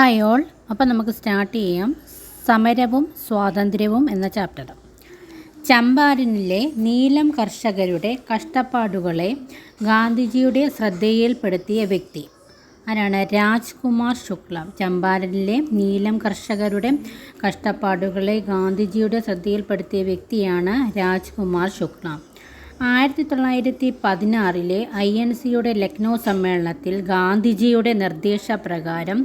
Hi all അപ്പം നമുക്ക് start ചെയ്യാം. സമരവും സ്വാതന്ത്ര്യവും എന്ന ചാപ്റ്റർ ചമ്പാരനിലെ നീലം കർഷകരുടെ കഷ്ടപ്പാടുകളെ ഗാന്ധിജിയുടെ ശ്രദ്ധയിൽപ്പെടുത്തിയ വ്യക്തി ആരാണ്? രാജ്കുമാർ ശുക്ല. ചമ്പാരനിലെ നീലം കർഷകരുടെ കഷ്ടപ്പാടുകളെ ഗാന്ധിജിയുടെ ശ്രദ്ധയിൽപ്പെടുത്തിയ വ്യക്തിയാണ് രാജ്കുമാർ ശുക്ല. ആയിരത്തി തൊള്ളായിരത്തി പതിനാറിലെ ഐ എൻ സിയുടെ ലക്നൗ സമ്മേളനത്തിൽ ഗാന്ധിജിയുടെ നിർദ്ദേശപ്രകാരം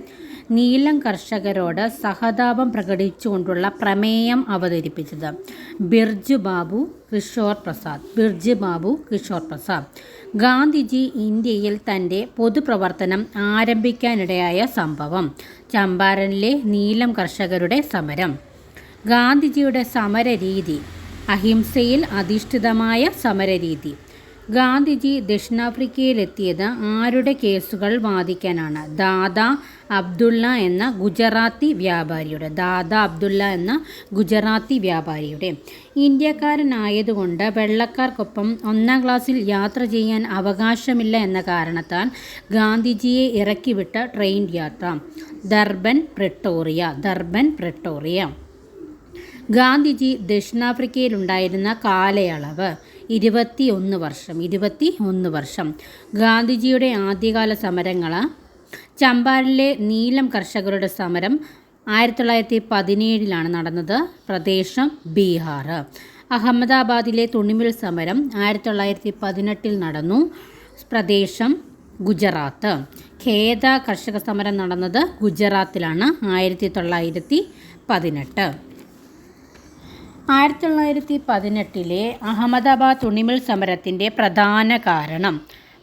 നീലം കർഷകരോട് സഹതാപം പ്രകടിപ്പിച്ചുകൊണ്ടുള്ള പ്രമേയം അവതരിപ്പിച്ചത്. ബിർജു ബാബു കിഷോർ പ്രസാദ്. ബിർജു ബാബു കിഷോർ പ്രസാദ്. ഗാന്ധിജി ഇന്ത്യയിൽ തന്റെ പൊതുപ്രവർത്തനം ആരംഭിക്കാനിടയായ സംഭവം. ചമ്പാരനിലെ നീലം കർഷകരുടെ സമരം. ഗാന്ധിജിയുടെ സമരരീതി. അഹിംസയിൽ അധിഷ്ഠിതമായ സമരരീതി. ഗാന്ധിജി ദക്ഷിണാഫ്രിക്കയിലെത്തിയത് ആരുടെ കേസുകൾ വാദിക്കാനാണ്? ദാദാ അബ്ദുള്ള എന്ന ഗുജറാത്തി വ്യാപാരിയുടെ ദാദാ അബ്ദുള്ള എന്ന ഗുജറാത്തി വ്യാപാരിയുടെ. ഇന്ത്യക്കാരനായതുകൊണ്ട് വെള്ളക്കാർക്കൊപ്പം ഒന്നാം ക്ലാസ്സിൽ യാത്ര ചെയ്യാൻ അവകാശമില്ല എന്ന കാരണത്താൽ ഗാന്ധിജിയെ ഇറക്കിവിട്ട ട്രെയിൻ യാത്ര. Durban Pretoria Durban Pretoria. Gandhiji ദക്ഷിണാഫ്രിക്കയിലുണ്ടായിരുന്ന കാലയളവ്. ഇരുപത്തി ഒന്ന് വർഷം ഇരുപത്തി ഒന്ന് വർഷം. ഗാന്ധിജിയുടെ ആദ്യകാല സമരങ്ങൾ ചമ്പാരിലെ നീലം കർഷകരുടെ സമരം ആയിരത്തി തൊള്ളായിരത്തി പതിനേഴിലാണ് നടന്നത്. പ്രദേശം ബീഹാർ. അഹമ്മദാബാദിലെ തുണിമിൽ സമരം ആയിരത്തി തൊള്ളായിരത്തി പതിനെട്ടിൽ നടന്നു. പ്രദേശം ഗുജറാത്ത്. ഖേദ കർഷക സമരം നടന്നത് ഗുജറാത്തിലാണ് ആയിരത്തി തൊള്ളായിരത്തി പതിനെട്ട് ആയിരത്തി തൊള്ളായിരത്തി പതിനെട്ടിലെ അഹമ്മദാബാദ് തുണിമിൽ സമരത്തിന്റെ പ്രധാന കാരണം.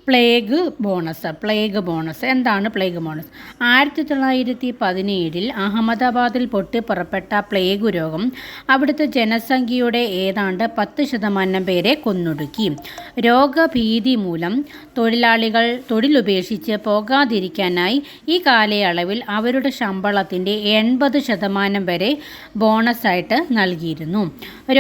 Plague bonus plague bonus. എന്താണ് പ്ലേഗ് ബോണസ്? ആയിരത്തി തൊള്ളായിരത്തി പതിനേഴിൽ അഹമ്മദാബാദിൽ പൊട്ടിപ്പുറപ്പെട്ട പ്ലേഗ് രോഗം അവിടുത്തെ ജനസംഖ്യയുടെ ഏതാണ്ട് പത്ത് ശതമാനം പേരെ കൊന്നൊടുക്കി. രോഗഭീതി മൂലം തൊഴിലാളികൾ തൊഴിലുപേക്ഷിച്ച് പോകാതിരിക്കാനായി ഈ കാലയളവിൽ അവരുടെ ശമ്പളത്തിന്റെ എൺപത് ശതമാനം വരെ ബോണസായിട്ട് നൽകിയിരുന്നു.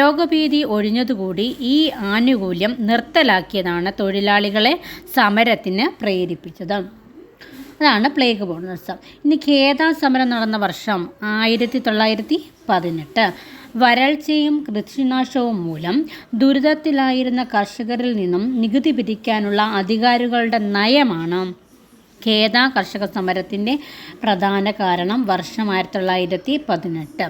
രോഗഭീതി ഒഴിഞ്ഞതുകൂടി ഈ ആനുകൂല്യം നിർത്തലാക്കിയതാണ് തൊഴിലാളികളെ സമരത്തിന് പ്രേരിപ്പിച്ചത്. അതാണ് പ്ലേഗ് ബോണസം ഇനി ഖേദ സമരം നടന്ന വർഷം ആയിരത്തി തൊള്ളായിരത്തി പതിനെട്ട് വരൾച്ചയും കൃഷിനാശവും മൂലം ദുരിതത്തിലായിരുന്ന കർഷകരിൽ നിന്നും നികുതി പിരിക്കാനുള്ള അധികാരികളുടെ നയമാണ് ഖേദ കർഷക സമരത്തിന്റെ പ്രധാന കാരണം വർഷം ആയിരത്തി തൊള്ളായിരത്തി പതിനെട്ട്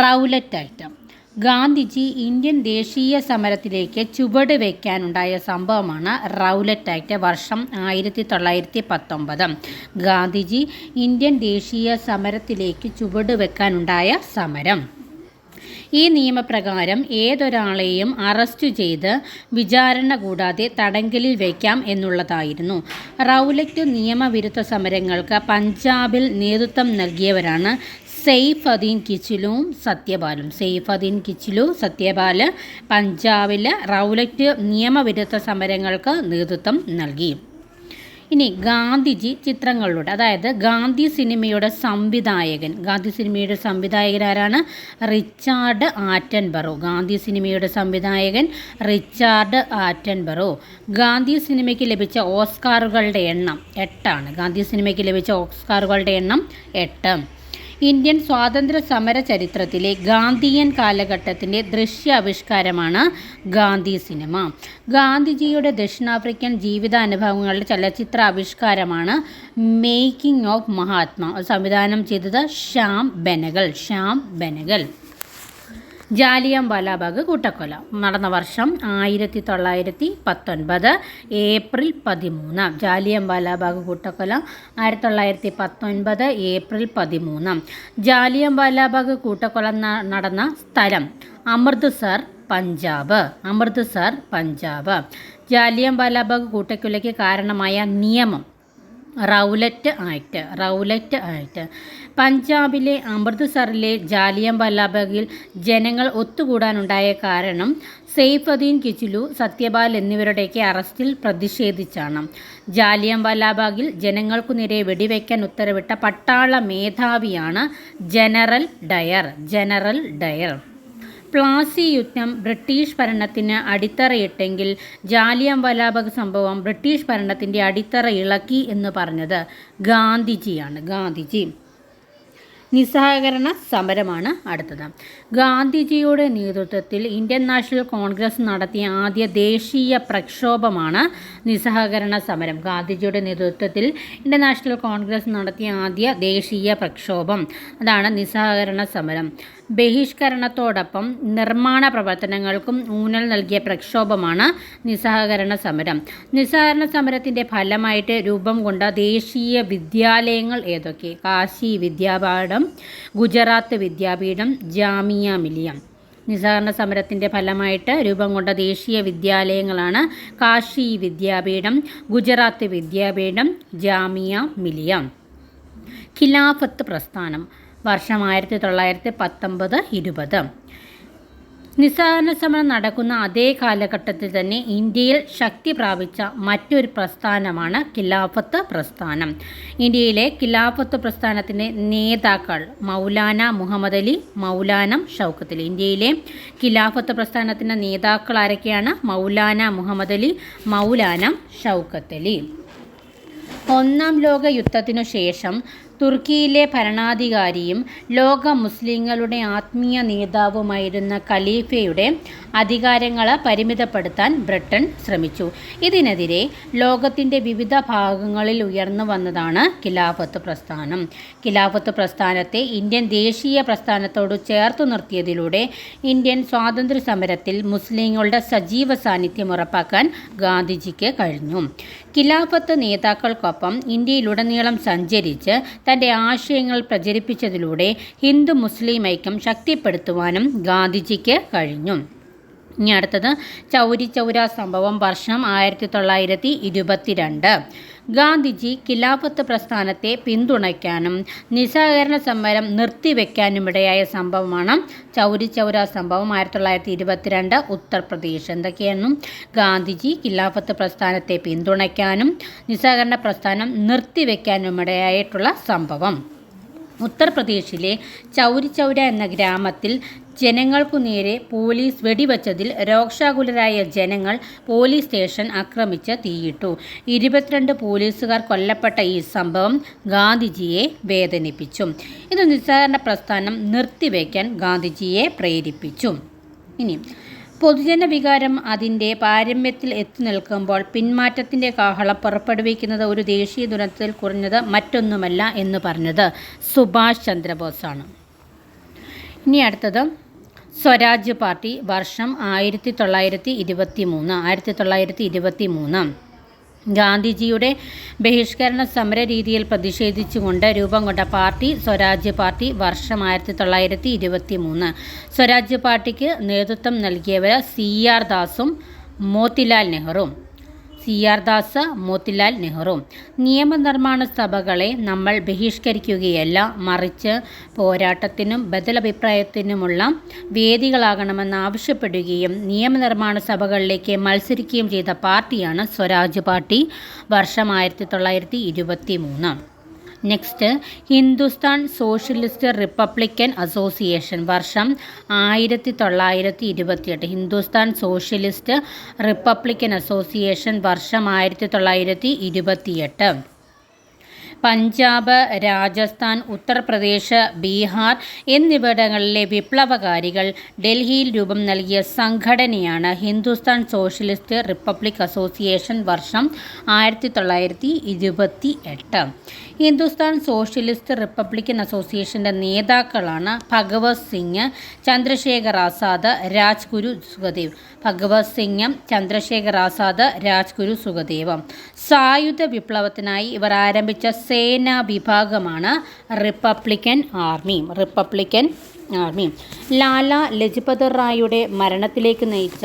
റൗലറ്റ് ഐറ്റം. ഗാന്ധിജി ഇന്ത്യൻ ദേശീയ സമരത്തിലേക്ക് ചുവട് വയ്ക്കാനുണ്ടായ സംഭവമാണ് റൗലറ്റ് ആക്ട് വർഷം ആയിരത്തി തൊള്ളായിരത്തി പത്തൊമ്പത് ഗാന്ധിജി ഇന്ത്യൻ ദേശീയ സമരത്തിലേക്ക് ചുവട് വെക്കാനുണ്ടായ സമരം. ഈ നിയമപ്രകാരം ഏതൊരാളെയും അറസ്റ്റ് ചെയ്ത് വിചാരണ കൂടാതെ തടങ്കലിൽ വയ്ക്കാം എന്നുള്ളതായിരുന്നു. റൗലറ്റ് നിയമവിരുദ്ധ സമരങ്ങൾക്ക് പഞ്ചാബിൽ നേതൃത്വം നൽകിയവരാണ് സെയ്ഫ് അദീൻ കിച്ചിലും സത്യപാലും സെയ്ഫ് അദീൻ കിച്ചിലു സത്യപാൽ പഞ്ചാബിലെ റൗലറ്റ് നിയമവിരുദ്ധ സമരങ്ങൾക്ക് നേതൃത്വം നൽകി. ഇനി ഗാന്ധിജി ചിത്രങ്ങളിലൂടെ അതായത് ഗാന്ധി സിനിമയുടെ സംവിധായകൻ. ഗാന്ധി സിനിമയുടെ സംവിധായകൻ ആരാണ്? Richard Attenborough. ഗാന്ധി സിനിമയുടെ സംവിധായകൻ റിച്ചാർഡ് ആറ്റൻബറോ. ഗാന്ധി സിനിമയ്ക്ക് ലഭിച്ച ഓസ്കാറുകളുടെ എണ്ണം എട്ടാണ്. ഗാന്ധി സിനിമയ്ക്ക് ലഭിച്ച ഓസ്കാറുകളുടെ എണ്ണം എട്ട്. ഇന്ത്യൻ സ്വാതന്ത്ര്യ സമര ചരിത്രത്തിലെ ഗാന്ധിയൻ കാലഘട്ടത്തിന്റെ ദൃശ്യാവിഷ്കാരമാണ് ഗാന്ധി സിനിമ. ഗാന്ധിജിയുടെ ദക്ഷിണാഫ്രിക്കൻ ജീവിതാനുഭവങ്ങളുടെ ചലച്ചിത്ര ആവിഷ്കാരമാണ് മേക്കിംഗ് ഓഫ് മഹാത്മാ. സംവിധാനം ചെയ്തത് ശ്യാം ബെനഗൽ. ശ്യാം ബെനഗൽ. ജാലിയം വാലാബാഗ് കൂട്ടക്കൊല. നടന്ന വർഷം ആയിരത്തി തൊള്ളായിരത്തി പത്തൊൻപത് ഏപ്രിൽ പതിമൂന്ന്. ജാലിയം വാലാബാഗ് കൂട്ടക്കൊല. ആയിരത്തി തൊള്ളായിരത്തി പത്തൊൻപത് ഏപ്രിൽ പതിമൂന്ന്. ജാലിയം വാലാബാഗ് കൂട്ടക്കൊല നടന്ന സ്ഥലം അമൃത്സർ പഞ്ചാബ്. അമൃത്സർ പഞ്ചാബ്. ജാലിയം വാലാബാഗ് കൂട്ടക്കൊലയ്ക്ക് കാരണമായ നിയമം റൗലറ്റ് ആക്ട് റൗലറ്റ് ആക്ട്. പഞ്ചാബിലെ അമൃത്സറിലെ ജാലിയം വല്ലാബഗിൽ ജനങ്ങൾ ഒത്തുകൂടാനുണ്ടായ കാരണം സെയ്ഫുദ്ദീൻ കിച്ചിലു സത്യപാൽ എന്നിവരുടെയൊക്കെ അറസ്റ്റിൽ പ്രതിഷേധിച്ചാണ്. ജാലിയം വല്ലാബാഗിൽ ജനങ്ങൾക്കു നേരെ വെടിവെക്കാൻ ഉത്തരവിട്ട പട്ടാള മേധാവിയാണ് General Dyer General Dyer. Plassey യുദ്ധം ബ്രിട്ടീഷ് ഭരണത്തിന് അടിത്തറയിട്ടെങ്കിൽ ജാലിയം വലാബഗ് സംഭവം ബ്രിട്ടീഷ് ഭരണത്തിന്റെ അടിത്തറ ഇളക്കി എന്ന് പറഞ്ഞത് ഗാന്ധിജിയാണ്. ഗാന്ധിജി. നിസ്സഹകരണ സമരമാണ് അടുത്തത്. ഗാന്ധിജിയുടെ നേതൃത്വത്തിൽ ഇന്ത്യൻ നാഷണൽ കോൺഗ്രസ് നടത്തിയ ആദ്യ ദേശീയ പ്രക്ഷോഭമാണ് നിസ്സഹകരണ സമരം. ഗാന്ധിജിയുടെ നേതൃത്വത്തിൽ ഇന്ത്യൻ നാഷണൽ കോൺഗ്രസ് നടത്തിയ ആദ്യ ദേശീയ പ്രക്ഷോഭം. അതാണ് നിസ്സഹകരണ സമരം. ബഹിഷ്കരണത്തോടൊപ്പം നിർമ്മാണ പ്രവർത്തനങ്ങൾക്കും ഊന്നൽ നൽകിയ പ്രക്ഷോഭമാണ് നിസ്സഹകരണ സമരം. നിസ്സഹകരണ സമരത്തിന്റെ ഫലമായിട്ട് രൂപം കൊണ്ട ദേശീയ വിദ്യാലയങ്ങൾ ഏതൊക്കെ? കാശി വിദ്യാപീഠം ഗുജറാത്ത് വിദ്യാപീഠം ജാമിയ മിലിയ. നിസ്സഹകരണ സമരത്തിന്റെ ഫലമായിട്ട് രൂപം കൊണ്ട ദേശീയ വിദ്യാലയങ്ങളാണ് കാശി വിദ്യാപീഠം ഗുജറാത്ത് വിദ്യാപീഠം ജാമിയ മിലിയ. ഖിലാഫത്ത് പ്രസ്ഥാനം. വർഷം ആയിരത്തി തൊള്ളായിരത്തി പത്തൊമ്പത് ഇരുപത്. നിസ്സഹകരണ സമരം നടക്കുന്ന അതേ കാലഘട്ടത്തിൽ തന്നെ ഇന്ത്യയിൽ ശക്തി പ്രാപിച്ച മറ്റൊരു പ്രസ്ഥാനമാണ് ഖിലാഫത്ത് പ്രസ്ഥാനം. ഇന്ത്യയിലെ ഖിലാഫത്ത് പ്രസ്ഥാനത്തിന്റെ നേതാക്കൾ മൗലാന മുഹമ്മദ് അലി മൗലാനം ഷൗക്കത്ത് അലി. ഇന്ത്യയിലെ ഖിലാഫത്ത് പ്രസ്ഥാനത്തിന്റെ നേതാക്കൾ ആരൊക്കെയാണ്? മൗലാന മുഹമ്മദ് അലി മൗലാന ഷൗക്കത്ത് അലി. ഒന്നാം ലോക യുദ്ധത്തിനു ശേഷം തുർക്കിയിലെ ഭരണാധികാരിയും ലോക മുസ്ലിങ്ങളുടെ ആത്മീയ നേതാവുമായിരുന്ന ഖലീഫയുടെ അധികാരങ്ങൾ പരിമിതപ്പെടുത്താൻ ബ്രിട്ടൻ ശ്രമിച്ചു. ഇതിനെതിരെ ലോകത്തിന്റെ വിവിധ ഭാഗങ്ങളിൽ ഉയർന്നു വന്നതാണ് ഖിലാഫത്ത് പ്രസ്ഥാനം. ഖിലാഫത്ത് പ്രസ്ഥാനത്തെ ഇന്ത്യൻ ദേശീയ പ്രസ്ഥാനത്തോട് ചേർത്ത് നിർത്തിയതിലൂടെ ഇന്ത്യൻ സ്വാതന്ത്ര്യ സമരത്തിൽ മുസ്ലിങ്ങളുടെ സജീവ സാന്നിധ്യം ഉറപ്പാക്കാൻ ഗാന്ധിജിക്ക് കഴിഞ്ഞു. ഖിലാഫത്ത് നേതാക്കൾക്കൊപ്പം ഇന്ത്യയിലുടനീളം സഞ്ചരിച്ച് തന്റെ ആശയങ്ങൾ പ്രചരിപ്പിച്ചതിലൂടെ ഹിന്ദു മുസ്ലിം ഐക്യം ശക്തിപ്പെടുത്തുവാനും ഗാന്ധിജിക്ക് കഴിഞ്ഞു. ഇനി അടുത്തത് ചൗരി ചൗര സംഭവം വർഷം ആയിരത്തി തൊള്ളായിരത്തി ഇരുപത്തിരണ്ട്. ഗാന്ധിജി ഖിലാഫത്ത് പ്രസ്ഥാനത്തെ പിന്തുണയ്ക്കാനും നിസ്സഹകരണ സമരം നിർത്തിവെക്കാനുമിടയായ സംഭവമാണ് ചൗരി ചൗര സംഭവം ആയിരത്തി തൊള്ളായിരത്തി ഇരുപത്തിരണ്ട് ഉത്തർപ്രദേശ്. എന്തൊക്കെയായിരുന്നു ഗാന്ധിജി ഖിലാഫത്ത് പ്രസ്ഥാനത്തെ പിന്തുണയ്ക്കാനും നിസ്സഹകരണ പ്രസ്ഥാനം നിർത്തിവെക്കാനുമിടയായിട്ടുള്ള സംഭവം. ഉത്തർപ്രദേശിലെ ചൗരി ചൗര എന്ന ഗ്രാമത്തിൽ ജനങ്ങൾക്കു നേരെ പോലീസ് വെടിവച്ചതിൽ രോക്ഷാകുലരായ ജനങ്ങൾ പോലീസ് സ്റ്റേഷൻ ആക്രമിച്ച് തീയിട്ടു. ഇരുപത്തിരണ്ട് പോലീസുകാർ കൊല്ലപ്പെട്ട ഈ സംഭവം ഗാന്ധിജിയെ വേദനിപ്പിച്ചു. ഇത് നിസ്സഹകരണ പ്രസ്ഥാനം നിർത്തിവെക്കാൻ ഗാന്ധിജിയെ പ്രേരിപ്പിച്ചു. ഇനി പൊതുജന വികാരം അതിന്റെ പാരമ്യത്തിൽ എത്തി നിൽക്കുമ്പോൾ പിന്മാറ്റത്തിന്റെ കാഹളം പുറപ്പെടുവിക്കുന്നത് ഒരു ദേശീയ ദുരന്തത്തിൽ കുറഞ്ഞത് മറ്റൊന്നുമല്ല എന്ന് പറഞ്ഞത് സുഭാഷ് ചന്ദ്രബോസാണ്. ഇനി അടുത്തത് സ്വരാജ് പാർട്ടി വർഷം ആയിരത്തി തൊള്ളായിരത്തി ഇരുപത്തി മൂന്ന് ആയിരത്തി തൊള്ളായിരത്തി ഇരുപത്തി മൂന്ന് ഗാന്ധിജിയുടെ ബഹിഷ്കരണ സമര രീതിയിൽ പ്രതിഷേധിച്ചുകൊണ്ട് രൂപം കൊണ്ട പാർട്ടി സ്വരാജ് പാർട്ടി വർഷം ആയിരത്തി തൊള്ളായിരത്തി ഇരുപത്തി മൂന്ന് സ്വരാജ് പാർട്ടിക്ക് നേതൃത്വം നൽകിയവർ സി ആർ ദാസും മോത്തിലാൽ നെഹ്റുവും സി ആർ ദാസ് മോത്തിലാൽ നെഹ്റു. നിയമനിർമ്മാണ സഭകളെ നമ്മൾ ബഹിഷ്കരിക്കുകയല്ല മറിച്ച് പോരാട്ടത്തിനും ബദലഭിപ്രായത്തിനുമുള്ള വേദികളാകണമെന്ന് ആവശ്യപ്പെടുകയും നിയമനിർമ്മാണ സഭകളിലേക്ക് മത്സരിക്കുകയും ചെയ്ത പാർട്ടിയാണ് സ്വരാജ് പാർട്ടി വർഷം ആയിരത്തി തൊള്ളായിരത്തി ഇരുപത്തി മൂന്ന് next Hindustan Socialist Republican Association വർഷം ആയിരത്തി തൊള്ളായിരത്തി ഇരുപത്തിയെട്ട് ഹിന്ദുസ്ഥാൻ സോഷ്യലിസ്റ്റ് റിപ്പബ്ലിക്കൻ അസോസിയേഷൻ വർഷം ആയിരത്തി തൊള്ളായിരത്തി ഇരുപത്തിയെട്ട് പഞ്ചാബ് രാജസ്ഥാൻ ഉത്തർപ്രദേശ് ബീഹാർ എന്നിവിടങ്ങളിലെ വിപ്ലവകാരികൾ ഡൽഹിയിൽ രൂപം നൽകിയ സംഘടനയാണ് ഹിന്ദുസ്ഥാൻ സോഷ്യലിസ്റ്റ് റിപ്പബ്ലിക് അസോസിയേഷൻ വർഷം ആയിരത്തി തൊള്ളായിരത്തി ഇരുപത്തി എട്ട് ഹിന്ദുസ്ഥാൻ സോഷ്യലിസ്റ്റ് റിപ്പബ്ലിക്കൻ അസോസിയേഷന്റെ നേതാക്കളാണ് ഭഗവത് സിംഗ് ചന്ദ്രശേഖർ ആസാദ് രാജ്ഗുരു സുഖദേവ്. ഭഗവത് സിംഗ് ചന്ദ്രശേഖർ ആസാദ് രാജ്ഗുരു സുഖദേവ്. സായുധ വിപ്ലവത്തിനായി ഇവർ ആരംഭിച്ച സേനാ വിഭാഗമാണ് Republican Army Republican Army. Lala Lajpat റായിയുടെ മരണത്തിലേക്ക് നയിച്ച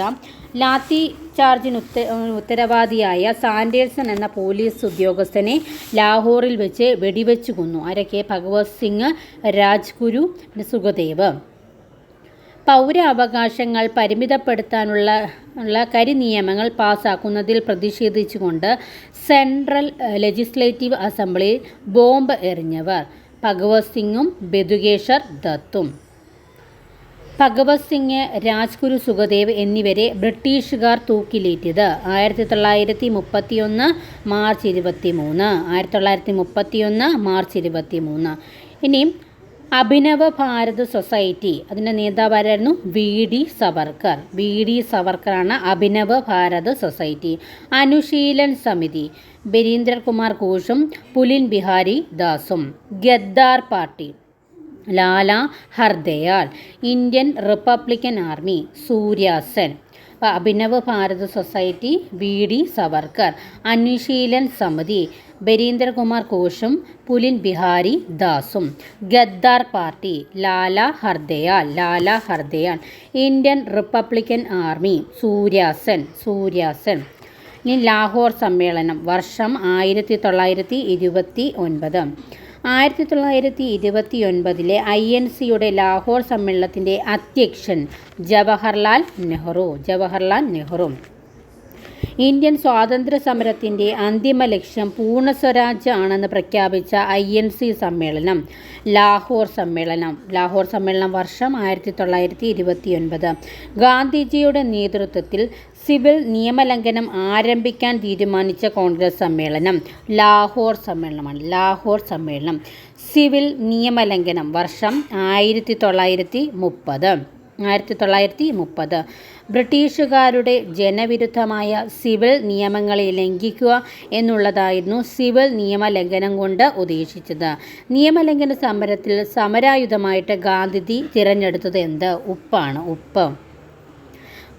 ലാത്തി ചാർജിന് ഉത്ത ഉത്തരവാദിയായ സാൻഡേഴ്സൺ എന്ന പോലീസ് ഉദ്യോഗസ്ഥനെ ലാഹോറിൽ വെച്ച് വെടിവെച്ചു കൊന്നു. ആരൊക്കെ ഭഗവത് സിംഗ് രാജ്ഗുരു സുഖദേവ് പൗരാവകാശങ്ങൾ പരിമിതപ്പെടുത്താനുള്ള ഉള്ള കരിനിയമങ്ങൾ പാസാക്കുന്നതിൽ പ്രതിഷേധിച്ചുകൊണ്ട് സെൻട്രൽ ലെജിസ്ലേറ്റീവ് അസംബ്ലിയിൽ ബോംബ് എറിഞ്ഞവർ. ഭഗവത് സിംഗും ബെദുകേശ്വർ ദത്തും. ഭഗവത് സിംഗ് രാജ്ഗുരു സുഖദേവ് എന്നിവരെ ബ്രിട്ടീഷുകാർ തൂക്കിലേറ്റിയത്. ആയിരത്തി തൊള്ളായിരത്തി മുപ്പത്തിയൊന്ന് മാർച്ച് ഇരുപത്തി മൂന്ന് ആയിരത്തി തൊള്ളായിരത്തി മുപ്പത്തിയൊന്ന് മാർച്ച് ഇരുപത്തി മൂന്ന് ഇനിയും അഭിനവ ഭാരത് സൊസൈറ്റി. അതിന്റെ നേതാവായിരുന്നു V. D. Savarkar. V. D. സവർക്കറാണ് Abhinava Bharat society. Anushilan Samiti. Barindrakumar ഘോഷും Pulin Bihari ദാസും. Ghadar Party Lala Hardayal Indian Republican Army Surya Sen Abhinav Bharat Society V D Savarkar Anushilan Samiti Barindra Kumar ഘോഷും Pulin Bihari ദാസും Ghadar Party Lala Hardayal Lala Hardayal Indian Republican Army Surya Sen Surya Sen. ഇനി ലാഹോർ സമ്മേളനം വർഷം ആയിരത്തി തൊള്ളായിരത്തി ഇരുപത്തി ഒൻപത്. ആയിരത്തി തൊള്ളായിരത്തി ഇരുപത്തി ഒൻപതിലെ ഐ എൻ സിയുടെ ലാഹോർ സമ്മേളനത്തിന്റെ അധ്യക്ഷൻ ജവഹർലാൽ നെഹ്റു ജവഹർലാൽ നെഹ്റു. ഇന്ത്യൻ സ്വാതന്ത്ര്യ സമരത്തിന്റെ അന്തിമ ലക്ഷ്യം പൂർണ സ്വരാജ് ആണെന്ന് പ്രഖ്യാപിച്ച ഐ എൻ സി സമ്മേളനം ലാഹോർ സമ്മേളനം ലാഹോർ സമ്മേളനം വർഷം ആയിരത്തി തൊള്ളായിരത്തി ഇരുപത്തി ഒൻപത് ഗാന്ധിജിയുടെ നേതൃത്വത്തിൽ സിവിൽ നിയമലംഘനം ആരംഭിക്കാൻ തീരുമാനിച്ച കോൺഗ്രസ് സമ്മേളനം ലാഹോർ സമ്മേളനമാണ്. ലാഹോർ സമ്മേളനം. സിവിൽ നിയമലംഘനം. വർഷം ആയിരത്തി തൊള്ളായിരത്തി മുപ്പത് ആയിരത്തി തൊള്ളായിരത്തി മുപ്പത് ബ്രിട്ടീഷുകാരുടെ ജനവിരുദ്ധമായ സിവിൽ നിയമങ്ങളെ ലംഘിക്കുക എന്നുള്ളതായിരുന്നു സിവിൽ നിയമലംഘനം കൊണ്ട് ഉദ്ദേശിച്ചത്. നിയമലംഘന സമരത്തിൽ സമരായുധമായിട്ട് ഗാന്ധിജി തിരഞ്ഞെടുത്തത് എന്ത്? ഉപ്പാണ്. ഉപ്പ്.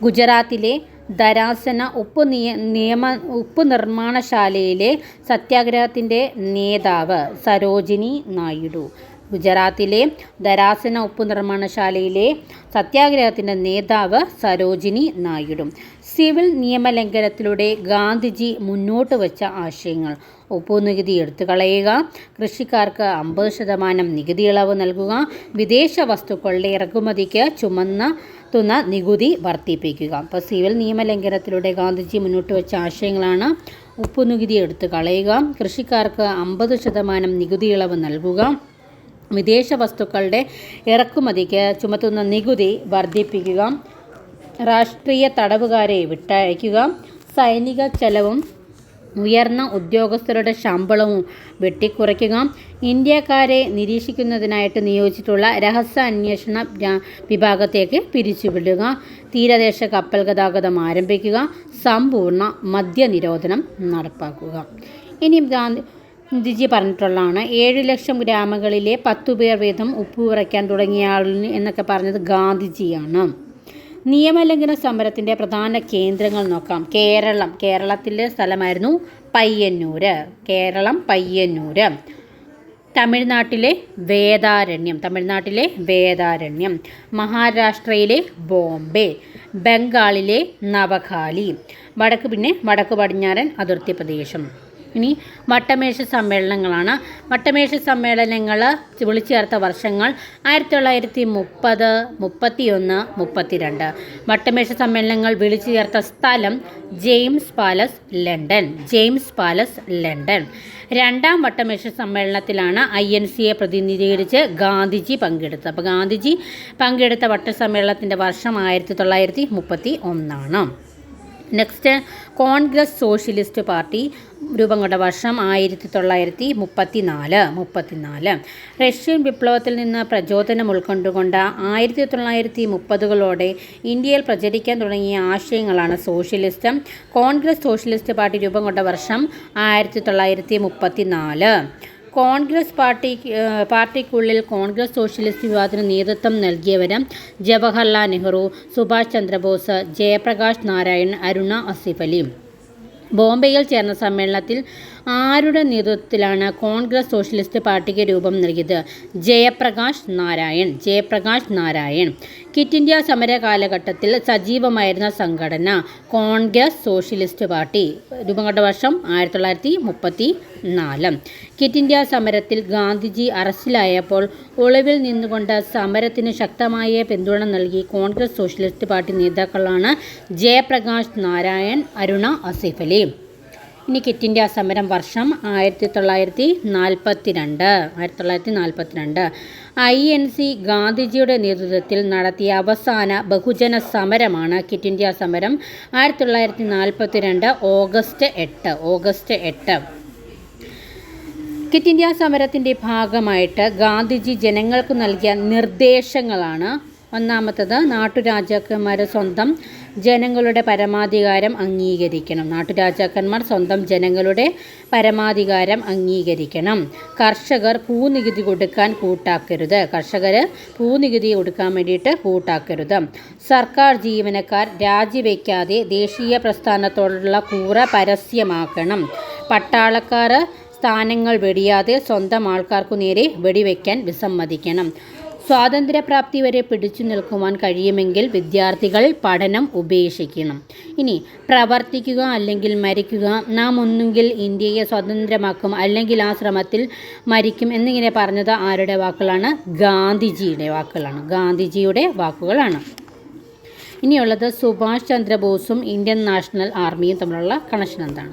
ഗുജറാത്തിലെ ധരാസന ഉപ്പ് നിയ നിയമ ഉപ്പ് നിർമ്മാണശാലയിലെ സത്യാഗ്രഹത്തിന്റെ നേതാവ് സരോജിനി നായിഡു. ഗുജറാത്തിലെ ധരാസന ഉപ്പ് നിർമ്മാണശാലയിലെ സത്യാഗ്രഹത്തിന്റെ നേതാവ് സരോജിനി നായിഡു. സിവിൽ നിയമലംഘനത്തിലൂടെ ഗാന്ധിജി മുന്നോട്ട് വച്ച ആശയങ്ങൾ. ഉപ്പു നികുതി എടുത്തു കളയുക കൃഷിക്കാർക്ക് അമ്പത് ശതമാനം നികുതി ഇളവ് നൽകുക വിദേശ വസ്തുക്കളുടെ ഇറക്കുമതിക്ക് ചുമന്ന തുന്ന നികുതി വർദ്ധിപ്പിക്കുക. അപ്പോൾ സിവിൽ നിയമലംഘനത്തിലൂടെ ഗാന്ധിജി മുന്നോട്ട് വെച്ച ആശയങ്ങളാണ് ഉപ്പു നികുതി എടുത്തു കളയുക കൃഷിക്കാർക്ക് അമ്പത് ശതമാനം നികുതി ഇളവ് നൽകുക വിദേശ വസ്തുക്കളുടെ ഇറക്കുമതിക്ക് ചുമത്തുന്ന നികുതി വർദ്ധിപ്പിക്കുക രാഷ്ട്രീയ തടവുകാരെ വിട്ടയക്കുക സൈനിക ചെലവും ഉയർന്ന ഉദ്യോഗസ്ഥരുടെ ശമ്പളവും വെട്ടിക്കുറയ്ക്കുക ഇന്ത്യക്കാരെ നിരീക്ഷിക്കുന്നതിനായിട്ട് നിയോഗിച്ചിട്ടുള്ള രഹസ്യ അന്വേഷണ വിഭാഗത്തേക്ക് പിരിച്ചുവിടുക തീരദേശ കപ്പൽ ഗതാഗതം ആരംഭിക്കുക സമ്പൂർണ മദ്യനിരോധനം നടപ്പാക്കുക. ഇനി ഗാന്ധി ഗാന്ധിജി പറഞ്ഞിട്ടുള്ളതാണ് ഏഴ് ലക്ഷം ഗ്രാമങ്ങളിലെ പത്തു പേർ വീതം ഉപ്പ് കുറയ്ക്കാൻ തുടങ്ങിയ ആളിന് എന്നൊക്കെ പറഞ്ഞത് ഗാന്ധിജിയാണ്. നിയമലംഘന സമരത്തിന്റെ പ്രധാന കേന്ദ്രങ്ങൾ നോക്കാം. കേരളം കേരളത്തിലെ സ്ഥലമായിരുന്നു പയ്യന്നൂർ കേരളം പയ്യന്നൂര്. തമിഴ്നാട്ടിലെ വേദാരണ്യം തമിഴ്നാട്ടിലെ വേദാരണ്യം മഹാരാഷ്ട്രയിലെ ബോംബെ ബംഗാളിലെ നവഖാലി വടക്ക് പിന്നെ വടക്ക് പടിഞ്ഞാറൻ അതിർത്തി പ്രദേശം. ഇനി വട്ടമേശ സമ്മേളനങ്ങളാണ്. വട്ടമേശ സമ്മേളനങ്ങൾ വിളിച്ചേർത്ത വർഷങ്ങൾ ആയിരത്തി തൊള്ളായിരത്തി മുപ്പത് മുപ്പത്തിയൊന്ന് മുപ്പത്തിരണ്ട്. വട്ടമേശ സമ്മേളനങ്ങൾ വിളിച്ചു ചേർത്ത സ്ഥലം James Palace London. James Palace London. രണ്ടാം വട്ടമേശ സമ്മേളനത്തിലാണ് ഐ എൻ സിയെ പ്രതിനിധീകരിച്ച് ഗാന്ധിജി പങ്കെടുത്തത്. അപ്പോൾ ഗാന്ധിജി പങ്കെടുത്ത വട്ടസമ്മേളനത്തിന്റെ വർഷം ആയിരത്തി തൊള്ളായിരത്തി മുപ്പത്തി ഒന്നാണ്. നെക്സ്റ്റ് കോൺഗ്രസ് സോഷ്യലിസ്റ്റ് പാർട്ടി രൂപം കൊണ്ട വർഷം ആയിരത്തി തൊള്ളായിരത്തി മുപ്പത്തി നാല് മുപ്പത്തിനാല്. റഷ്യൻ വിപ്ലവത്തിൽ നിന്ന് പ്രചോദനം ഉൾക്കൊണ്ടുകൊണ്ട് ആയിരത്തി തൊള്ളായിരത്തി മുപ്പതുകളോടെ ഇന്ത്യയിൽ പ്രചരിക്കാൻ തുടങ്ങിയ ആശയങ്ങളാണ് സോഷ്യലിസ്റ്റ്. കോൺഗ്രസ് സോഷ്യലിസ്റ്റ് പാർട്ടി രൂപം കൊണ്ട വർഷം ആയിരത്തി തൊള്ളായിരത്തി മുപ്പത്തി നാല് കോൺഗ്രസ് പാർട്ടി പാർട്ടിക്കുള്ളിൽ കോൺഗ്രസ് സോഷ്യലിസ്റ്റ് വിഭാഗത്തിന് നേതൃത്വം നൽകിയവരം ജവഹർലാൽ നെഹ്റു സുഭാഷ് ചന്ദ്രബോസ് ജയപ്രകാശ് നാരായൺ അരുണ അസിഫ് അലി. ബോംബെയിൽ ചേർന്ന സമ്മേളനത്തിൽ ആരുടെ നേതൃത്വത്തിലാണ് കോൺഗ്രസ് സോഷ്യലിസ്റ്റ് പാർട്ടിക്ക് രൂപം നൽകിയത്? ജയപ്രകാശ് നാരായൺ ജയപ്രകാശ് നാരായൺ. ക്വിറ്റ് ഇന്ത്യ സമര കാലഘട്ടത്തിൽ സജീവമായിരുന്ന സംഘടന കോൺഗ്രസ് സോഷ്യലിസ്റ്റ് പാർട്ടി. രൂപം കൊണ്ട വർഷം ആയിരത്തി തൊള്ളായിരത്തി മുപ്പത്തി നാല് ക്വിറ്റ് ഇന്ത്യ സമരത്തിൽ ഗാന്ധിജി അറസ്റ്റിലായപ്പോൾ ഒളിവിൽ നിന്നുകൊണ്ട് സമരത്തിന് ശക്തമായ പിന്തുണ നൽകി കോൺഗ്രസ് സോഷ്യലിസ്റ്റ് പാർട്ടി നേതാക്കളാണ് ജയപ്രകാശ് നാരായൺ അരുണ അസിഫ് അലി. ഇനി കിറ്റ് ഇന്ത്യ സമരം വർഷം ആയിരത്തി തൊള്ളായിരത്തി നാൽപ്പത്തി രണ്ട് ആയിരത്തി തൊള്ളായിരത്തി നാൽപ്പത്തി രണ്ട് ഐ എൻ സി ഗാന്ധിജിയുടെ നേതൃത്വത്തിൽ നടത്തിയ അവസാന ബഹുജന സമരമാണ് കിറ്റ് ഇന്ത്യ സമരം ആയിരത്തി തൊള്ളായിരത്തി നാൽപ്പത്തി രണ്ട് ഓഗസ്റ്റ് എട്ട്. ഓഗസ്റ്റ് എട്ട്. ക്വിറ്റ് ഇന്ത്യ സമരത്തിന്റെ ഭാഗമായിട്ട് ഗാന്ധിജി ജനങ്ങൾക്ക് നൽകിയ നിർദ്ദേശങ്ങളാണ്. ഒന്നാമത്തത് നാട്ടുരാജാക്കന്മാരെ സ്വന്തം ജനങ്ങളുടെ പരമാധികാരം അംഗീകരിക്കണം. നാട്ടുരാജാക്കന്മാർ സ്വന്തം ജനങ്ങളുടെ പരമാധികാരം അംഗീകരിക്കണം. കർഷകർ ഭൂനികുതി കൊടുക്കാൻ കൂട്ടാക്കരുത്. കർഷകർ ഭൂനികുതി കൊടുക്കാൻ വേണ്ടിയിട്ട് കൂട്ടാക്കരുത്. സർക്കാർ ജീവനക്കാർ രാജിവെക്കാതെ ദേശീയ പ്രസ്ഥാനത്തോടുള്ള കൂറ പരസ്യമാക്കണം. പട്ടാളക്കാർ സ്ഥാനങ്ങൾ വെടിയാതെ സ്വന്തം ആൾക്കാർക്കു നേരെ വെടിവെക്കാൻ വിസമ്മതിക്കണം. സ്വാതന്ത്ര്യപ്രാപ്തി വരെ പിടിച്ചു നിൽക്കുവാൻ കഴിയുമെങ്കിൽ വിദ്യാർത്ഥികൾ പഠനം ഉപേക്ഷിക്കണം. ഇനി പ്രവർത്തിക്കുക അല്ലെങ്കിൽ മരിക്കുക നാം ഒന്നുകിൽ ഇന്ത്യയെ സ്വതന്ത്രമാക്കും അല്ലെങ്കിൽ ആ ശ്രമത്തിൽ മരിക്കും എന്നിങ്ങനെ പറഞ്ഞത് ആരുടെ വാക്കുകളാണ്? ഗാന്ധിജിയുടെ വാക്കുകളാണ്. ഗാന്ധിജിയുടെ വാക്കുകളാണ്. ഇനിയുള്ളത് സുഭാഷ് ചന്ദ്രബോസും ഇന്ത്യൻ നാഷണൽ ആർമിയും തമ്മിലുള്ള കണക്ഷൻ എന്താണ്?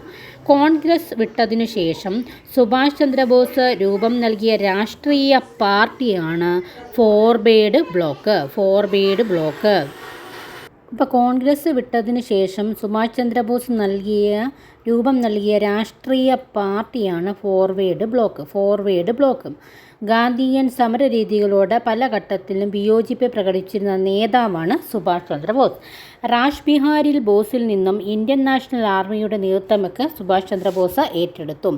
കോൺഗ്രസ് വിട്ടതിനു ശേഷം സുഭാഷ് ചന്ദ്രബോസ് രൂപം നൽകിയ രാഷ്ട്രീയ പാർട്ടിയാണ് ഫോർബേഡ് ബ്ലോക്ക് ഫോർബേഡ് ബ്ലോക്ക്. ഇപ്പോൾ കോൺഗ്രസ് വിട്ടതിന് ശേഷം സുഭാഷ് ചന്ദ്രബോസ് നൽകിയ രൂപം നൽകിയ രാഷ്ട്രീയ പാർട്ടിയാണ് Forward Bloc Forward Bloc. Gandhian സമരരീതികളോട് പല ഘട്ടത്തിലും വിയോജിപ്പ് പ്രകടിച്ചിരുന്ന നേതാവാണ് സുഭാഷ് ചന്ദ്രബോസ്. റാഷ് ബിഹാരിൽ ബോസിൽ നിന്നും ഇന്ത്യൻ നാഷണൽ ആർമിയുടെ നേതൃത്വമൊക്കെ സുഭാഷ് ചന്ദ്രബോസ് ഏറ്റെടുത്തു.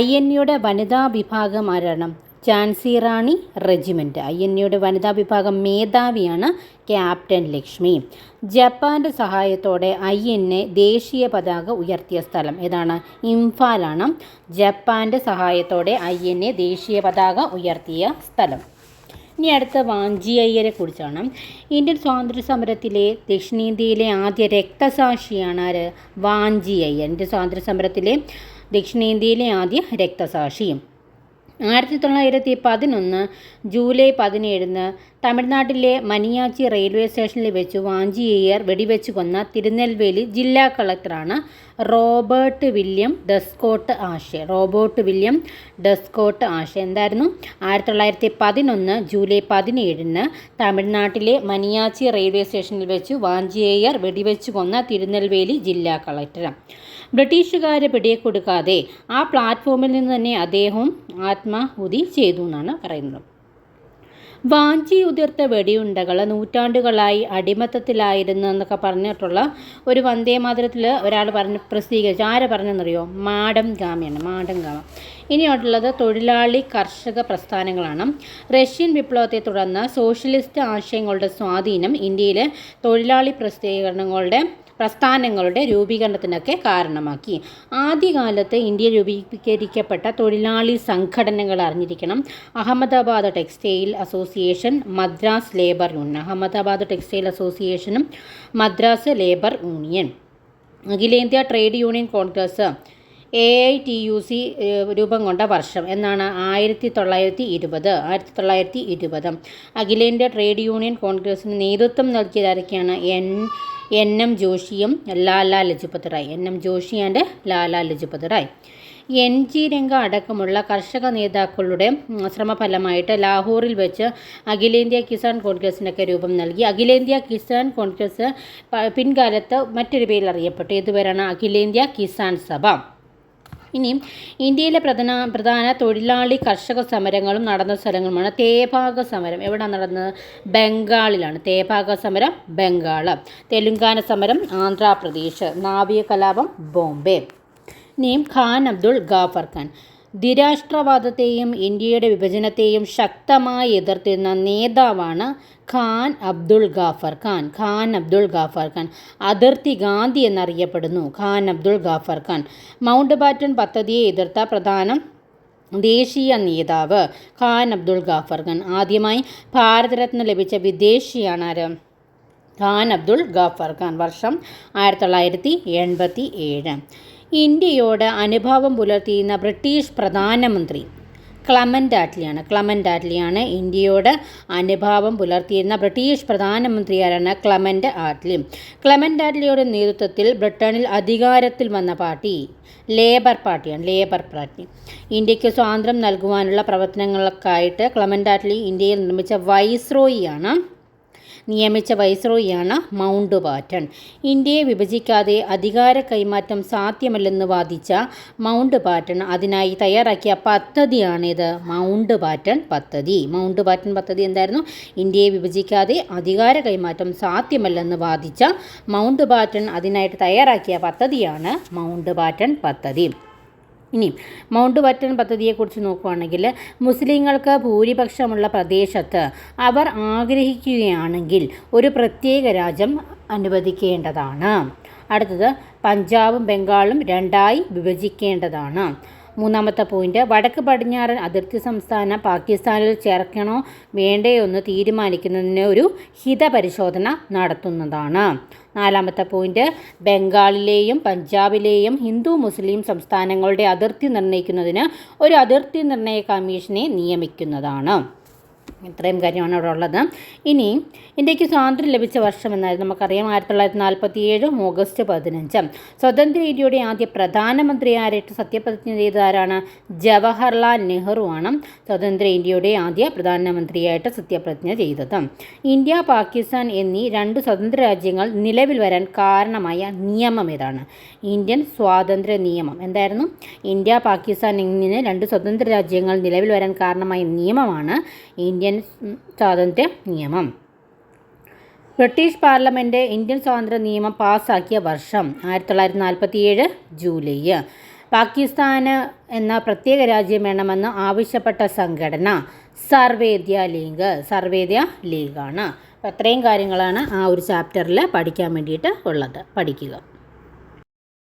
ഐ എൻ യുടെ വനിതാ വിഭാഗം ആരാണ്? Jhansi Rani regiment I N എയുടെ വനിതാ വിഭാഗം മേധാവിയാണ് ക്യാപ്റ്റൻ ലക്ഷ്മി. ജപ്പാന്റെ സഹായത്തോടെ ഐ എൻ എ ദേശീയ പതാക ഉയർത്തിയ സ്ഥലം ഏതാണ്? ഇംഫാലാണ്. ജപ്പാന്റെ സഹായത്തോടെ ഐ എൻ എ ദേശീയ പതാക ഉയർത്തിയ സ്ഥലം. ഇനി അടുത്ത വാഞ്ചി അയ്യരെ കുറിച്ചാണ്. ഇന്ത്യൻ സ്വാതന്ത്ര്യ സമരത്തിലെ ദക്ഷിണേന്ത്യയിലെ ആദ്യ രക്തസാക്ഷിയാണ് ആര്? വാഞ്ചി അയ്യർ ഇന്ത്യൻ സ്വാതന്ത്ര്യ സമരത്തിലെ ദക്ഷിണേന്ത്യയിലെ ആദ്യ രക്തസാക്ഷിയും ആയിരത്തി തൊള്ളായിരത്തി പതിനൊന്ന് ജൂലൈ പതിനേഴിന് തമിഴ്നാട്ടിലെ മനിയാച്ചി റെയിൽവേ സ്റ്റേഷനിൽ വെച്ച് വാഞ്ചിയേയർ വെടിവെച്ച് കൊന്ന തിരുനെൽവേലി ജില്ലാ കളക്ടറാണ് Robert William d'Escourt Ashe Robert William d'Escourt Ashe എന്തായിരുന്നു? ആയിരത്തി തൊള്ളായിരത്തി പതിനൊന്ന് ജൂലൈ പതിനേഴിന് തമിഴ്നാട്ടിലെ മനിയാച്ചി റെയിൽവേ സ്റ്റേഷനിൽ വെച്ച് വാഞ്ചിയേയർ വെടിവെച്ച് കൊന്ന തിരുനെൽവേലി ജില്ലാ കളക്ടർ. ബ്രിട്ടീഷുകാരെ പിടികൊടുക്കാതെ ആ പ്ലാറ്റ്ഫോമിൽ നിന്ന് തന്നെ അദ്ദേഹവും ആത്മാഹുതി ചെയ്തു എന്നാണ് പറയുന്നത്. വാഞ്ചി ഉതിർത്ത വെടിയുണ്ടകൾ നൂറ്റാണ്ടുകളായി അടിമത്തത്തിലായിരുന്നു എന്നൊക്കെ പറഞ്ഞിട്ടുള്ള ഒരു വന്ദേ മാതരത്തിൽ ഒരാൾ പറഞ്ഞ് പ്രസിദ്ധീകരിച്ചു. ആരെ പറഞ്ഞെന്നറിയോ? മാഡം ഗാമിയാണ് മാഡം ഗാമ. ഇനിയോട്ടുള്ളത് തൊഴിലാളി കർഷക പ്രസ്ഥാനങ്ങളാണ്. റഷ്യൻ വിപ്ലവത്തെ തുടർന്ന് സോഷ്യലിസ്റ്റ് ആശയങ്ങളുടെ സ്വാധീനം ഇന്ത്യയിലെ തൊഴിലാളി പ്രസിദ്ധീകരണങ്ങളുടെ പ്രസ്ഥാനങ്ങളുടെ രൂപീകരണത്തിനൊക്കെ കാരണമാക്കി. ആദ്യകാലത്ത് ഇന്ത്യ രൂപീകരിക്കപ്പെട്ട തൊഴിലാളി സംഘടനകൾ അറിഞ്ഞിരിക്കണം. Ahmedabad Textile Association Madras Labour Union. Ahmedabad Textile അസോസിയേഷനും മദ്രാസ് ലേബർ യൂണിയൻ. അഖിലേന്ത്യാ Trade Union Congress A I T U C രൂപം കൊണ്ട വർഷം എന്നാണ് ആയിരത്തി തൊള്ളായിരത്തി ഇരുപത് ആയിരത്തി തൊള്ളായിരത്തി ഇരുപത് അഖിലേന്ത്യാ ട്രേഡ് യൂണിയൻ കോൺഗ്രസിന് നേതൃത്വം നൽകിയതാരൊക്കെയാണ് N N M ജോഷിയും Lala Lajpat Rai N M Joshi and Lala Lajpat Rai N G Ranga അടക്കമുള്ള കർഷക നേതാക്കളുടെ ശ്രമഫലമായിട്ട് ലാഹോറിൽ വെച്ച് അഖിലേന്ത്യാ കിസാൻ കോൺഗ്രസിനൊക്കെ രൂപം നൽകി. അഖിലേന്ത്യാ കിസാൻ കോൺഗ്രസ് പിൻകാലത്ത് മറ്റൊരു പേരിൽ അറിയപ്പെട്ടു. ഇതുവരെയാണ് അഖിലേന്ത്യാ കിസാൻ സഭ. ഇനി ഇന്ത്യയിലെ പ്രധാന പ്രധാന തൊഴിലാളി കർഷക സമരങ്ങളും നടന്ന സ്ഥലങ്ങളുമാണ് തേഭാഗ സമരം. എവിടെ നടന്നത്? ബംഗാളിലാണ്. തേഭാഗ സമരം ബംഗാൾ തെലുങ്കാന സമരം ആന്ധ്രാപ്രദേശ്. നാവിക കലാപം ബോംബെ. ഇനിയും ഖാൻ അബ്ദുൾ ഗാഫർ ഖാൻ. ധിരാഷ്ട്രവാദത്തെയും ഇന്ത്യയുടെ വിഭജനത്തെയും ശക്തമായി എതിർത്തിരുന്ന നേതാവാണ് ഖാൻ അബ്ദുൾ ഗാഫർ ഖാൻ. ഖാൻ അബ്ദുൾ ഗാഫർ ഖാൻ. അതിർത്തി ഗാന്ധി എന്നറിയപ്പെടുന്നു. ഖാൻ അബ്ദുൾ ഗാഫർ ഖാൻ. മൗണ്ട് ബാറ്റൺ പദ്ധതിയെ എതിർത്ത പ്രധാനം ദേശീയ നേതാവ് ഖാൻ അബ്ദുൾ ഗാഫർ ഖാൻ. ആദ്യമായി ഭാരതരത്ന ലഭിച്ച വിദേശിയാണ് ആര്? ഖാൻ അബ്ദുൾ ഗാഫർ ഖാൻ. വർഷം ആയിരത്തി തൊള്ളായിരത്തി എൺപത്തി ഏഴ്. ഇന്ത്യയോട് അനുഭാവം പുലർത്തിയിരുന്ന ബ്രിട്ടീഷ് പ്രധാനമന്ത്രി ക്ലമന്റ് ആറ്റ്ലിയാണ് ക്ലമന്റ് ആറ്റ്ലിയാണ് ഇന്ത്യയോട് അനുഭാവം പുലർത്തിയിരുന്ന ബ്രിട്ടീഷ് പ്രധാനമന്ത്രിയാരാണ് ക്ലമന്റ് ആറ്റ്ലി ക്ലമന്റ് ആറ്റ്ലിയുടെ നേതൃത്വത്തിൽ ബ്രിട്ടനിൽ അധികാരത്തിൽ വന്ന പാർട്ടി ലേബർ പാർട്ടിയാണ് ലേബർ പാർട്ടി. ഇന്ത്യയ്ക്ക് സ്വാതന്ത്ര്യം നൽകുവാനുള്ള പ്രവർത്തനങ്ങൾക്കായിട്ട് ക്ലമന്റ് ആറ്റ്ലി ഇന്ത്യയിൽ നിർമ്മിച്ച വൈസ്രോയിയാണ് നിയമിച്ച വൈസ്രോയിയാണ് മൗണ്ട് ബാറ്റൺ. ഇന്ത്യയെ വിഭജിക്കാതെ അധികാര കൈമാറ്റം സാധ്യമല്ലെന്ന് വാദിച്ച മൗണ്ട് ബാറ്റൺ അതിനായി തയ്യാറാക്കിയ പദ്ധതിയാണിത്. മൗണ്ട് ബാറ്റൺ പദ്ധതി. മൗണ്ട് ബാറ്റൺ പദ്ധതി എന്തായിരുന്നു? ഇന്ത്യയെ വിഭജിക്കാതെ അധികാര കൈമാറ്റം സാധ്യമല്ലെന്ന് വാദിച്ച മൗണ്ട് ബാറ്റൺ അതിനായിട്ട് തയ്യാറാക്കിയ പദ്ധതിയാണ് മൗണ്ട് ബാറ്റൺ പദ്ധതി. ഇനി മൗണ്ട് ബാറ്റൺ പദ്ധതിയെക്കുറിച്ച് നോക്കുകയാണെങ്കിൽ മുസ്ലിങ്ങൾക്ക് ഭൂരിപക്ഷമുള്ള പ്രദേശത്ത് അവർ ആഗ്രഹിക്കുകയാണെങ്കിൽ ഒരു പ്രത്യേക രാജ്യം അനുവദിക്കേണ്ടതാണ്. അടുത്തത് പഞ്ചാബും ബംഗാളും രണ്ടായി വിഭജിക്കേണ്ടതാണ്. മൂന്നാമത്തെ പോയിന്റ് വടക്ക് പടിഞ്ഞാറൻ അതിർത്തി സംസ്ഥാനം പാകിസ്ഥാനിൽ ചേർക്കണോ വേണ്ടയോ എന്ന് തീരുമാനിക്കുന്നതിന് ഒരു ഹിതപരിശോധന നടത്തുന്നതാണ്. നാലാമത്തെ പോയിന്റ് ബംഗാളിലെയും പഞ്ചാബിലെയും ഹിന്ദു മുസ്ലിം സംസ്ഥാനങ്ങളുടെ അതിർത്തി നിർണയിക്കുന്നതിന് ഒരു അതിർത്തി നിർണയ കമ്മീഷനെ നിയമിക്കുന്നതാണ്. ഇത്രയും കാര്യമാണ് അവിടെ ഉള്ളത്. ഇനി ഇന്ത്യയ്ക്ക് സ്വാതന്ത്ര്യം ലഭിച്ച വർഷം എന്നായിരുന്നു നമുക്കറിയാം. ആയിരത്തി തൊള്ളായിരത്തി നാൽപ്പത്തി ഏഴ് ഓഗസ്റ്റ് പതിനഞ്ച്. സ്വതന്ത്ര ഇന്ത്യയുടെ ആദ്യ പ്രധാനമന്ത്രിയായിട്ട് സത്യപ്രതിജ്ഞ ചെയ്തതാരാണ് ജവഹർലാൽ നെഹ്റു ആണ് സ്വതന്ത്ര ഇന്ത്യയുടെ ആദ്യ പ്രധാനമന്ത്രിയായിട്ട് സത്യപ്രതിജ്ഞ ചെയ്തത്. ഇന്ത്യ പാകിസ്ഥാൻ എന്നീ രണ്ട് സ്വതന്ത്ര രാജ്യങ്ങൾ നിലവിൽ വരാൻ കാരണമായ നിയമം ഏതാണ്? ഇന്ത്യൻ സ്വാതന്ത്ര്യ നിയമം. എന്തായിരുന്നു? ഇന്ത്യ പാകിസ്ഥാൻ എന്നിങ്ങനെ രണ്ട് സ്വതന്ത്ര രാജ്യങ്ങൾ നിലവിൽ വരാൻ കാരണമായ നിയമമാണ് ഇന്ത്യൻ സ്വാതന്ത്ര്യ നിയമം. ബ്രിട്ടീഷ് പാർലമെന്റ് ഇന്ത്യൻ സ്വാതന്ത്ര്യ നിയമം പാസ്സാക്കിയ വർഷം ആയിരത്തി തൊള്ളായിരത്തി നാൽപ്പത്തി ഏഴ് ജൂലൈ. പാകിസ്ഥാന് എന്ന പ്രത്യേക രാജ്യം വേണമെന്ന് ആവശ്യപ്പെട്ട സംഘടന സർവേദ്യ ലീഗ് സർവേദ്യ ലീഗാണ് അപ്പോൾ അത്രയും കാര്യങ്ങളാണ് ആ ഒരു ചാപ്റ്ററിൽ പഠിക്കാൻ വേണ്ടിയിട്ട് ഉള്ളത്. പഠിക്കുക.